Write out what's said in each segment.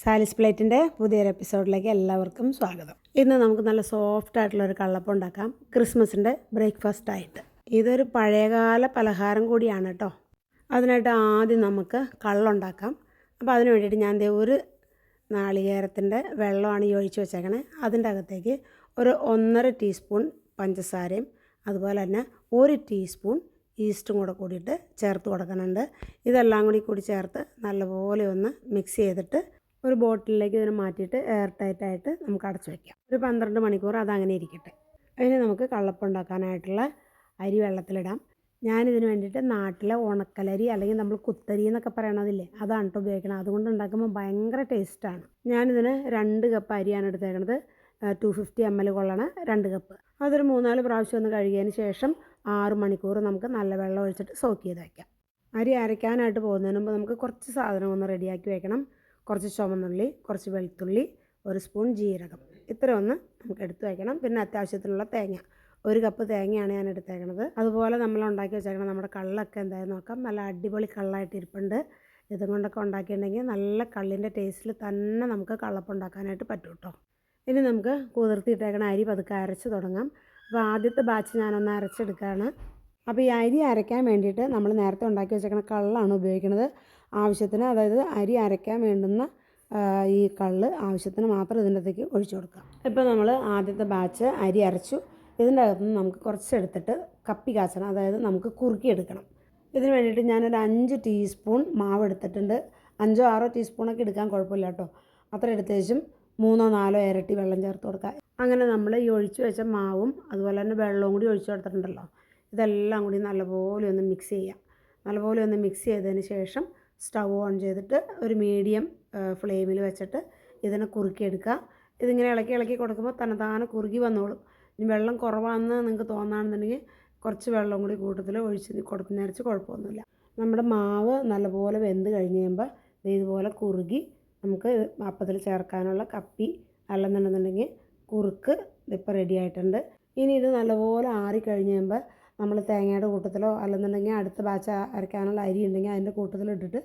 സാലിസ് പ്ലേറ്റിന്റെ പുതിയൊരു എപ്പിസോഡിലേക്ക് എല്ലാവർക്കും സ്വാഗതം. ഇന്ന് നമുക്ക് നല്ല സോഫ്റ്റ് ആയിട്ടുള്ള ഒരു കള്ളപ്പം ഉണ്ടാക്കാം. ക്രിസ്മസിന്റെ ബ്രേക്ക്ഫാസ്റ്റ് ആയിട്ട്. ഇതൊരു പഴയകാല പലഹാരം കൂടിയാണ് കേട്ടോ. അതിനായിട്ട് ആദ്യം നമുക്ക് കള്ളുണ്ടാക്കാം അപ്പോൾ അതിന് വേണ്ടിയിട്ട് ഞാൻ ദേ ഒരു നാളികേരത്തിന്റെ വെള്ളമാണ് യോജിച്ച് വെച്ചേക്കണേ. അതിന്റെ അകത്തേക്ക് ഒരു ഒന്നര ടീസ്പൂൺ പഞ്ചസാരയും അതുപോലെ തന്നെ ഒരു ടീസ്പൂൺ ഈസ്റ്റും കൂടെ കൂടിയിട്ട് ചേർത്ത് കൊടുക്കുന്നുണ്ട്. ഇതെല്ലാം കൂടി കൂടി ചേർത്ത് നല്ലപോലെ ഒന്ന് മിക്സ് ചെയ്തിട്ട് ഒരു ബോട്ടിലേക്ക് ഇതിനെ മാറ്റിയിട്ട് എയർ ടൈറ്റ് ആയിട്ട് നമുക്ക് അടച്ചു വയ്ക്കാം ഒരു പന്ത്രണ്ട് മണിക്കൂർ അതങ്ങനെ ഇരിക്കട്ടെ. അതിന് നമുക്ക് കള്ളപ്പം ഉണ്ടാക്കാനായിട്ടുള്ള അരി വെള്ളത്തിലിടാം. ഞാനിതിന് വേണ്ടിയിട്ട് നാട്ടിലെ ഉണക്കലരി അല്ലെങ്കിൽ നമ്മൾ കുത്തരി എന്നൊക്കെ പറയണതില്ലേ അതാണ് കേട്ടോ ഉപയോഗിക്കണം അതുകൊണ്ട് ഉണ്ടാക്കുമ്പോൾ ഭയങ്കര ടേസ്റ്റാണ് ഞാനിതിന് രണ്ട് കപ്പ് അരിയാണ് എടുത്തേക്കണത്. ടു ഫിഫ്റ്റി എം എൽ കൊള്ളണ രണ്ട് കപ്പ് അതൊരു മൂന്നാൽ പ്രാവശ്യം ഒന്ന് കഴുകിയതിന് ശേഷം ആറ് മണിക്കൂർ നമുക്ക് നല്ല വെള്ളം ഒഴിച്ചിട്ട് സോക്ക് ചെയ്ത് വയ്ക്കാം അരി അരയ്ക്കാനായിട്ട് പോകുന്നതിന് മുമ്പ് നമുക്ക് കുറച്ച് സാധനം ഒന്ന് റെഡിയാക്കി വെക്കണം. കുറച്ച് ചുമന്നുള്ളി കുറച്ച് വെളുത്തുള്ളി ഒരു സ്പൂൺ ജീരകം. ഇത്ര ഒന്ന് നമുക്ക് എടുത്ത് വയ്ക്കണം. പിന്നെ അത്യാവശ്യത്തിനുള്ള തേങ്ങ. ഒരു കപ്പ് തേങ്ങയാണ് ഞാൻ എടുത്തേക്കണത്. അതുപോലെ നമ്മൾ ഉണ്ടാക്കി വെച്ചേക്കണം നമ്മുടെ കള്ളൊക്കെ എന്തായാലും നോക്കാം. നല്ല അടിപൊളി കള്ളായിട്ട് ഇരിപ്പുണ്ട്. ഇതും കൊണ്ടൊക്കെ ഉണ്ടാക്കിയിട്ടുണ്ടെങ്കിൽ നല്ല കള്ളിന്റെ ടേസ്റ്റിൽ തന്നെ നമുക്ക് കള്ളപ്പം ഉണ്ടാക്കാനായിട്ട് പറ്റും കേട്ടോ ഇനി നമുക്ക് കുതിർത്തിയിട്ടേക്കണ അരി പതുക്കെ അരച്ച് തുടങ്ങാം. അപ്പോൾ ആദ്യത്തെ ബാച്ച് ഞാനൊന്ന് അരച്ചെടുക്കുകയാണ് അപ്പോൾ ഈ അരി അരയ്ക്കാൻ വേണ്ടിയിട്ട് നമ്മൾ നേരത്തെ ഉണ്ടാക്കി വെച്ചേക്കുന്ന കള്ളാണ് ഉപയോഗിക്കുന്നത്. ആവശ്യത്തിന് അതായത് അരി അരയ്ക്കാൻ വേണ്ടുന്ന ഈ കള്ള് ആവശ്യത്തിന് മാത്രം ഇതിന്റെ അകത്തേക്ക് ഒഴിച്ചു കൊടുക്കാം ഇപ്പോൾ നമ്മൾ ആദ്യത്തെ ബാച്ച് അരി അരച്ചു. ഇതിന്റെ അകത്തുനിന്ന് നമുക്ക് കുറച്ചെടുത്തിട്ട് കപ്പി കാച്ചണം. അതായത് നമുക്ക് കുറുക്കി എടുക്കണം. ഇതിന് വേണ്ടിയിട്ട് ഞാനൊരു അഞ്ച് ടീസ്പൂൺ മാവ് എടുത്തിട്ടുണ്ട്. അഞ്ചോ ആറോ ടീസ്പൂണൊക്കെ എടുക്കാൻ കുഴപ്പമില്ല കേട്ടോ. അത്ര ശേഷം മൂന്നോ നാലോ ഇരട്ടി വെള്ളം ചേർത്ത് കൊടുക്കുക. അങ്ങനെ നമ്മൾ ഈ ഒഴിച്ചു വെച്ച മാവും അതുപോലെ തന്നെ വെള്ളവും കൂടി ഒഴിച്ചു കൊടുത്തിട്ടുണ്ടല്ലോ. ഇതെല്ലാം കൂടി നല്ലപോലെ ഒന്ന് മിക്സ് ചെയ്യാം. നല്ലപോലെ ഒന്ന് മിക്സ് ചെയ്തതിന് ശേഷം സ്റ്റൗ ഓൺ ചെയ്തിട്ട് ഒരു മീഡിയം ഫ്ലെയിമിൽ വെച്ചിട്ട് ഇതിനെ കുറുക്കിയെടുക്കുക. ഇതിങ്ങനെ ഇളക്കി ഇളക്കി കൊടുക്കുമ്പോൾ തനതാനെ കുറുകി വന്നോളും. ഇനി വെള്ളം കുറവാണെന്ന് നിങ്ങൾക്ക് തോന്നുകയാണെന്നുണ്ടെങ്കിൽ കുറച്ച് വെള്ളം കൂടി കൂട്ടത്തിൽ ഒഴിച്ച് കൊടുക്കുന്നതിനച്ച് കുഴപ്പമൊന്നുമില്ല. നമ്മുടെ മാവ് നല്ലപോലെ വെന്ത് കഴിഞ്ഞ് കഴിയുമ്പോൾ ഇതുപോലെ കുറുകി നമുക്ക് അപ്പത്തിൽ ചേർക്കാനുള്ള കപ്പി അല്ലെന്നുണ്ടെന്നുണ്ടെങ്കിൽ കുറുക്ക് ഇപ്പോൾ റെഡി ആയിട്ടുണ്ട്. ഇനി ഇത് നല്ലപോലെ ആറി കഴിഞ്ഞ് കഴിയുമ്പോൾ നമ്മൾ തേങ്ങയുടെ കൂട്ടത്തിലോ അല്ലെന്നുണ്ടെങ്കിൽ അടുത്ത ബാച്ച് അരയ്ക്കാനുള്ള അരി ഉണ്ടെങ്കിൽ അതിന്റെ കൂട്ടത്തിലിട്ടിട്ട്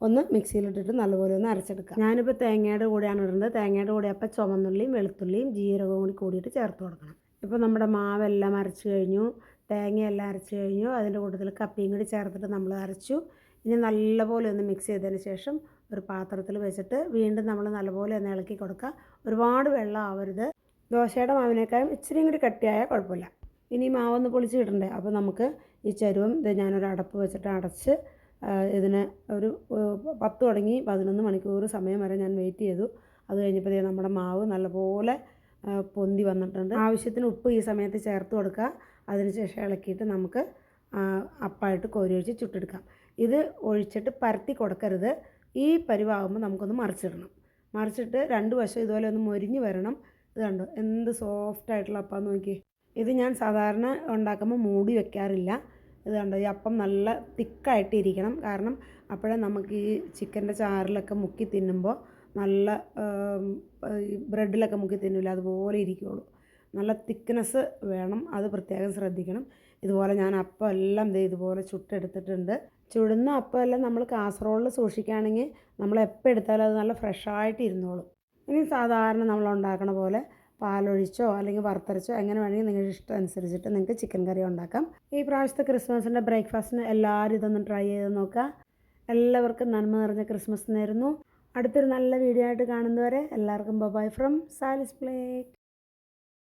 ഒന്ന് മിക്സിയിലിട്ടിട്ട് നല്ലപോലെ ഒന്ന് അരച്ചെടുക്കുക. ഞാനിപ്പോൾ തേങ്ങയുടെ കൂടെയാണ് ഇടുന്നത്. തേങ്ങയുടെ കൂടെ അപ്പോൾ ചുമന്നുള്ളിയും വെളുത്തുള്ളിയും ജീരകവും കൂടി കൂടിയിട്ട് ചേർത്ത് കൊടുക്കണം. ഇപ്പോൾ നമ്മുടെ മാവെല്ലാം അരച്ച് കഴിഞ്ഞു തേങ്ങയെല്ലാം അരച്ച് കഴിഞ്ഞു അതിന്റെ കൂട്ടത്തിൽ കപ്പിയും കൂടി ചേർത്തിട്ട് നമ്മൾ അരച്ചു. ഇനി നല്ലപോലെ ഒന്ന് മിക്സ് ചെയ്തതിന് ശേഷം ഒരു പാത്രത്തിൽ വെച്ചിട്ട് വീണ്ടും നമ്മൾ നല്ലപോലെ ഒന്ന് ഇളക്കി കൊടുക്കുക. ഒരുപാട് വെള്ളം ആവരുത്. ദോശയുടെ മാവിനേക്കാളും ഇച്ചിരിയും കൂടി കട്ടിയായാൽ കുഴപ്പമില്ല. ഇനി മാവൊന്ന് പൊളിച്ച് കിട്ടണ്ടേ? അപ്പോൾ നമുക്ക് ഈ ചരുവം ഇത് ഞാനൊരു അടപ്പ് വെച്ചിട്ട് അടച്ച് ഇതിന് ഒരു പത്ത് തുടങ്ങി പതിനൊന്ന് മണിക്കൂർ സമയം വരെ ഞാൻ വെയിറ്റ് ചെയ്തു. അത് കഴിഞ്ഞപ്പോൾ നമ്മുടെ മാവ് നല്ലപോലെ പൊന്തി വന്നിട്ടുണ്ട്. ആവശ്യത്തിന് ഉപ്പ് ഈ സമയത്ത് ചേർത്ത് കൊടുക്കുക. അതിനുശേഷം ഇളക്കിയിട്ട് നമുക്ക് അപ്പായിട്ട് കോരി ഒഴിച്ച് ചുട്ടെടുക്കാം. ഇത് ഒഴിച്ചിട്ട് പരത്തി കൊടുക്കരുത്. ഈ പരിവാകുമ്പോൾ നമുക്കൊന്ന് മറിച്ചിടണം. മറിച്ചിട്ട് രണ്ട് വശം ഇതുപോലെ ഒന്ന് മൊരിഞ്ഞ് വരണം. ഇത് കണ്ടോ? എന്ത് സോഫ്റ്റ് ആയിട്ടുള്ള അപ്പം നോക്കി ഇത് ഞാൻ സാധാരണ ഉണ്ടാക്കുമ്പോൾ മൂടി വെക്കാറില്ല. ഇത് കണ്ടോ ഈ അപ്പം നല്ല തിക്കായിട്ട് ഇരിക്കണം. കാരണം അപ്പോഴേ നമുക്ക് ഈ ചിക്കന്റെ ചാറിലൊക്കെ മുക്കി തിന്നുമ്പോൾ നല്ല ബ്രെഡിലൊക്കെ മുക്കി തിന്നില്ല അതുപോലെ ഇരിക്കുകയുള്ളൂ നല്ല തിക്നെസ് വേണം അത് പ്രത്യേകം ശ്രദ്ധിക്കണം. ഇതുപോലെ ഞാൻ അപ്പം എല്ലാം ദേ ഇതുപോലെ ചുട്ടെടുത്തിട്ടുണ്ട്. ചുടുന്ന അപ്പം എല്ലാം നമ്മൾ കാസറോളിൽ സൂക്ഷിക്കുകയാണെങ്കിൽ നമ്മൾ എപ്പോൾ എടുത്താലും അത് നല്ല ഫ്രഷായിട്ട് ഇരുന്നോളും. ഇനി സാധാരണ നമ്മൾ ഉണ്ടാക്കണ പോലെ പാലൊഴിച്ചോ അല്ലെങ്കിൽ വറുത്തരച്ചോ എങ്ങനെ വേണമെങ്കിൽ നിങ്ങളുടെ ഇഷ്ടം അനുസരിച്ചിട്ട് നിങ്ങൾക്ക് ചിക്കൻ കറി ഉണ്ടാക്കാം. ഈ പ്രാവശ്യത്തെ ക്രിസ്മസിന്റെ ബ്രേക്ക്ഫാസ്റ്റിന് എല്ലാവരും ഇതൊന്ന് ട്രൈ ചെയ്ത് നോക്കുക. എല്ലാവർക്കും നന്മ നിറഞ്ഞ ക്രിസ്മസ് നേരുന്നു. അടുത്തൊരു നല്ല വീഡിയോ ആയിട്ട് കാണുന്നവരെ എല്ലാവർക്കും ബൈ ഫ്രം സാലിസ് പ്ലേറ്റ്.